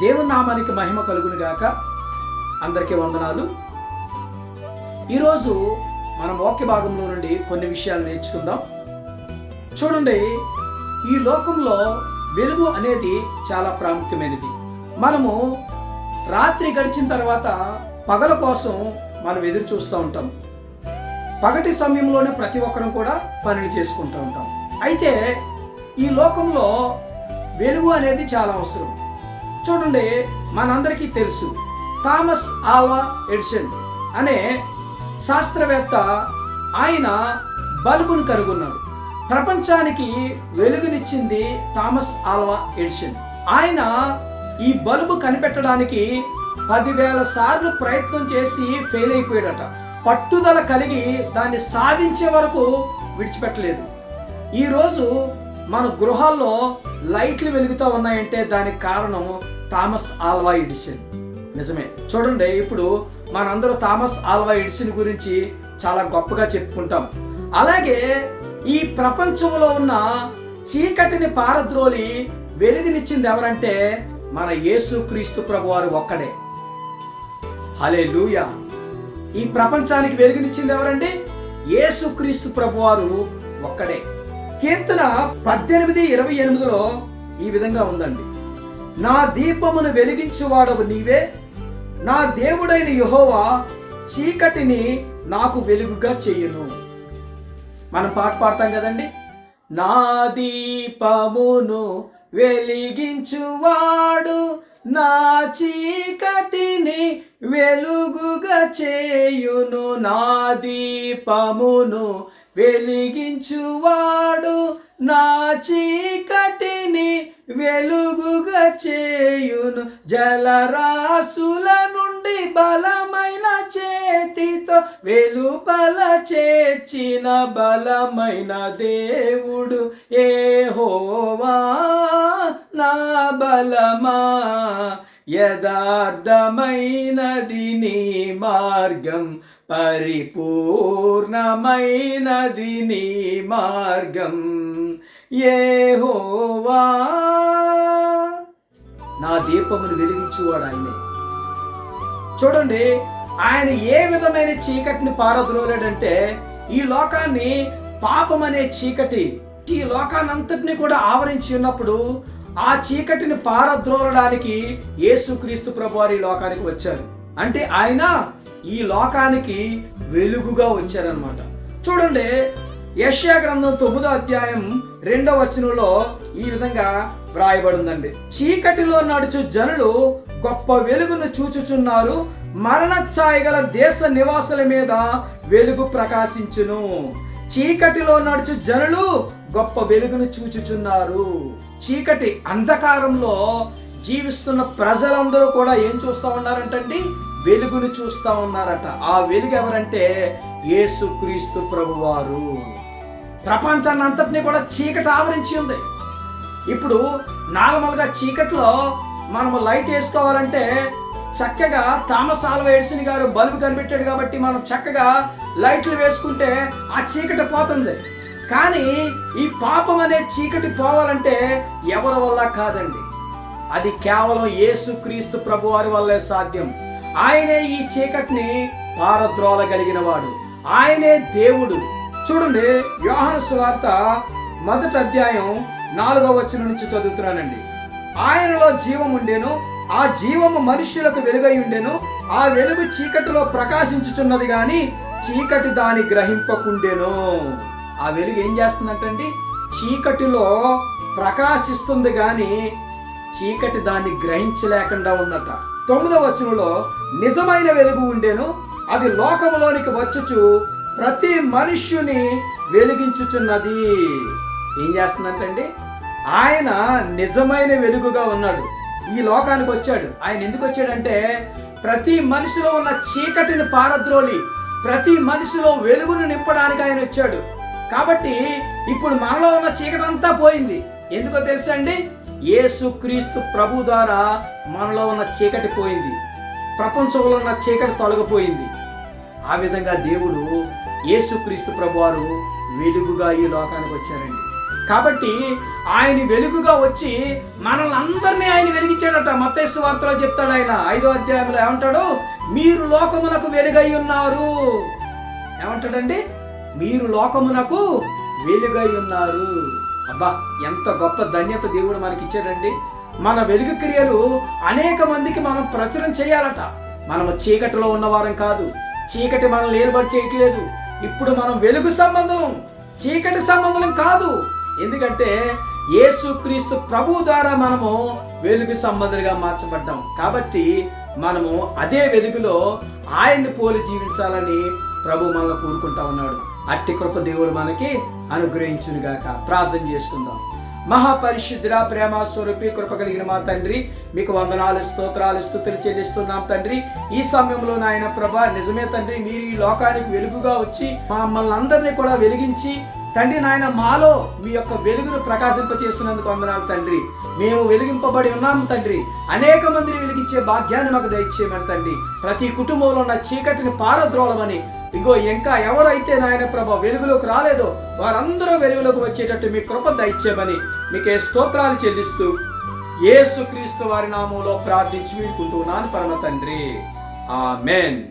దేవుని నామానికి మహిమ కలుగును గాక. అందరికీ వందనాలు. ఈరోజు మనం వాక్య భాగంలో నుండి కొన్ని విషయాలు నేర్చుకుందాం. చూడండి ఈ లోకంలో వెలుగు అనేది చాలా ప్రాముఖ్యమైనది. మనము రాత్రి గడిచిన తర్వాత పగల కోసం మనం ఎదురు చూస్తూ ఉంటాం. పగటి సమయంలోనే ప్రతి ఒక్కరం కూడా పనులు చేసుకుంటూ ఉంటాం. అయితే ఈ లోకంలో వెలుగు అనేది చాలా అవసరం. చూడండి మనందరికీ తెలుసు థామస్ ఆల్వా ఎడిషన్ అనే శాస్త్రవేత్త ఆయన బల్బును కనుగొన్నాడు. ప్రపంచానికి వెలుగునిచ్చింది థామస్ ఆల్వా ఎడిషన్ ఆయన ఈ బల్బు కనిపెట్టడానికి పదివేల సార్లు ప్రయత్నం చేసి ఫెయిల్ అయిపోయాడట. పట్టుదల కలిగి దాన్ని సాధించే వరకు విడిచిపెట్టలేదు. ఈరోజు మన గృహాల్లో లైట్లు వెలుగుతూ ఉన్నాయంటే దానికి కారణం థామస్ ఆల్వా ఎడిషన్ నిజమే. చూడండి ఇప్పుడు మనందరూ థామస్ ఆల్వా ఎడిషన్ గురించి చాలా గొప్పగా చెప్పుకుంటాం. అలాగే ఈ ప్రపంచంలో ఉన్న చీకటిని పారద్రోలి వెలుగునిచ్చింది ఎవరంటే మన యేసు క్రీస్తు ప్రభువారు ఒక్కడే. హలే ఈ ప్రపంచానికి వెలుగునిచ్చింది ఎవరండి? యేసుక్రీస్తు ప్రభువారు ఒక్కడే. కీర్తన పద్దెనిమిది ఇరవై ఎనిమిదిలో ఈ విధంగా ఉందండి. నా దీపమును వెలిగించువాడవు నీవే. నా దేవుడైన యహోవా చీకటిని నాకు వెలుగుగా చేయును. మనం పాట పాడతాం కదండి? నా దీపమును వెలిగించువాడు నా చీకటిని వెలుగుగా చేయును. నా దీపమును వెలిగించువాడు నా చీకటిని వెలుగు చేయును జలరాశుల నుండి బలమైన చేతితో వెలుపల చేర్చిన బలమైన దేవుడు ఏ హోవా నా బలమా? యథార్థమైనది నీ మార్గం పరిపూర్ణమైనది నీ మార్గం యెహోవా నా దీపమును వెలిగించేవాడు ఆయనే. చూడండి ఆయన ఏ విధమైన చీకటిని పారద్రోలాడంటే ఈ లోకాన్ని పాపం అనే చీకటి. ఈ లోకాన్ని అంతటిని కూడా ఆవరించి ఉన్నప్పుడు ఆ చీకటిని పారద్రోలడానికి యేసుక్రీస్తు ప్రభువారు ఈ లోకానికి వచ్చారు. అంటే ఆయన ఈ లోకానికి వెలుగుగా వచ్చారనమాట చూడండి యష్యా గ్రంథం తొమ్మిదో అధ్యాయం రెండవ వచనంలో ఈ విధంగా వ్రాయబడిందండి. చీకటిలో నడుచు జనులు గొప్ప వెలుగును చూచుచున్నారు. మరణ ఛాయ గల దేశ నివాసుల మీద వెలుగు ప్రకాశించును. చీకటిలో నడుచు జనులు గొప్ప వెలుగును చూచుచున్నారు. చీకటి అంధకారంలో జీవిస్తున్న ప్రజలందరూ కూడా ఏం చూస్తా ఉన్నారంటండి? వెలుగును చూస్తా ఉన్నారట. ఆ వెలుగు ఎవరంటే యేసుక్రీస్తు ప్రభువారు. ప్రపంచాన్ని అంతటినీ కూడా చీకటి ఆవరించి ఉంది. ఇప్పుడు నార్మల్గా చీకట్లో మనము లైట్ వేసుకోవాలంటే చక్కగా Thomas Alva Edison garu bulb కనిపెట్టాడు కాబట్టి మనం చక్కగా లైట్లు వేసుకుంటే ఆ చీకటి పోతుంది. కానీ ఈ పాపం అనే చీకటి పోవాలంటే ఎవరి వల్ల కాదండి? అది కేవలం యేసుక్రీస్తు ప్రభువారి వల్లే సాధ్యం. ఆయనే ఈ చీకటిని పారద్రోలగలిగిన వాడు ఆయనే దేవుడు. చూడండి యోహాను సువార్త మొదటి అధ్యాయం నాలుగవ వచనం నుంచి చదువుతున్నానండి. ఆయనలో జీవం ఉండేను ఆ జీవము మనుష్యులకు వెలుగై ఉండెను ఆ వెలుగు చీకటిలో ప్రకాశించుచున్నది గాని చీకటి దాని గ్రహింపకుండెను. ఆ వెలుగు ఏం చేస్తుందంటండి? చీకటిలో ప్రకాశిస్తుంది గాని చీకటి దాన్ని గ్రహించలేకుండా ఉందట. తొమ్మిదవ వచనంలో నిజమైన వెలుగు ఉండేను అది లోకములోనికి వచ్చుచు ప్రతి మనుష్యుని వెలిగించుచున్నది. ఏం చేస్తుందంటండి ఆయన నిజమైన వెలుగుగా ఉన్నాడు. ఈ లోకానికి వచ్చాడు. ఆయన ఎందుకు వచ్చాడంటే ప్రతి మనిషిలో ఉన్న చీకటిని పారద్రోలి ప్రతి మనిషిలో వెలుగును నింపడానికి ఆయన వచ్చాడు. కాబట్టి ఇప్పుడు మనలో ఉన్న చీకటి అంతా పోయింది. ఎందుకో తెలుసా అండి? యేసుక్రీస్తు ప్రభు ద్వారా మనలో ఉన్న చీకటి పోయింది. ప్రపంచంలో ఉన్న చీకటి తొలగిపోయింది. ఆ విధంగా దేవుడు యేసుక్రీస్తు ప్రభువారు వెలుగుగా ఈ లోకానికి వచ్చారండి. కాబట్టి ఆయన వెలుగుగా వచ్చి మనల్ని అందరినీ ఆయన వెలిగించాడట. మత్తేసు వార్తలో చెప్తాడు ఆయన. ఐదో అధ్యాయంలో ఏమంటాడు? మీరు లోకమునకు వెలుగై ఉన్నారు. ఏమంటాడండి? మీరు లోకమునకు వెలుగై ఉన్నారు. అబ్బా ఎంత గొప్ప ధన్యత దేవుడు మనకి ఇచ్చాడండి మన వెలుగు క్రియలు అనేక మందికి మనం ప్రచురం చేయాలట. మనము చీకటిలో ఉన్నవారం కాదు. చీకటి మనం ఏర్పడి చేయట్లేదు. ఇప్పుడు మనం వెలుగు సంబంధం చీకటి సంబంధం కాదు. ఎందుకంటే యేసుక్రీస్తు ప్రభు ద్వారా మనము వెలుగు సంబంధులుగా మార్చబడ్డాం. కాబట్టి మనము అదే వెలుగులో ఆయన్ని పోలి జీవించాలని ప్రభు మనల్ని కోరుకుంటా ఉన్నాడు. అట్టి కృప దేవుడు మనకి అనుగ్రహించునుగాక. ప్రార్థన చేసుకుందాం. మహాపరిశుద్ధుడ ప్రేమ స్వరూపి కృప కలిగిన మా తండ్రి మీకు వందనాలు స్తోత్రాలు స్థుతులు చెల్లిస్తున్నాం తండ్రి. ఈ సమయంలో నాయన ప్రభా నిజమే తండ్రి మీరు ఈ లోకానికి వెలుగుగా వచ్చి మమ్మల్ని అందరినీ కూడా వెలిగించి తండ్రి నాయన మాలో మీ యొక్క వెలుగును ప్రకాశింపచేసినందుకు వందనాలు తండ్రి. మేము వెలిగింపబడి ఉన్నాము తండ్రి. అనేక మందిని వెలిగించే భాగ్యాన్ని మాకు దయచేయమని తండ్రి. ప్రతి కుటుంబంలో ఉన్న చీకటిని పారద్రోళమని ఇగో ఇంకా ఎవరైతే నాయన ప్రభ వెలుగులోకి రాలేదో వారందరూ వెలుగులోకి వచ్చేటట్టు మీ కృప దయచేయమని మీకే స్తోత్రాలు చెల్లిస్తూ ఏసుక్రీస్తు వారి నామంలో ప్రార్థించి వీడుకుంటున్నాను పరమ తండ్రి. ఆమెన్.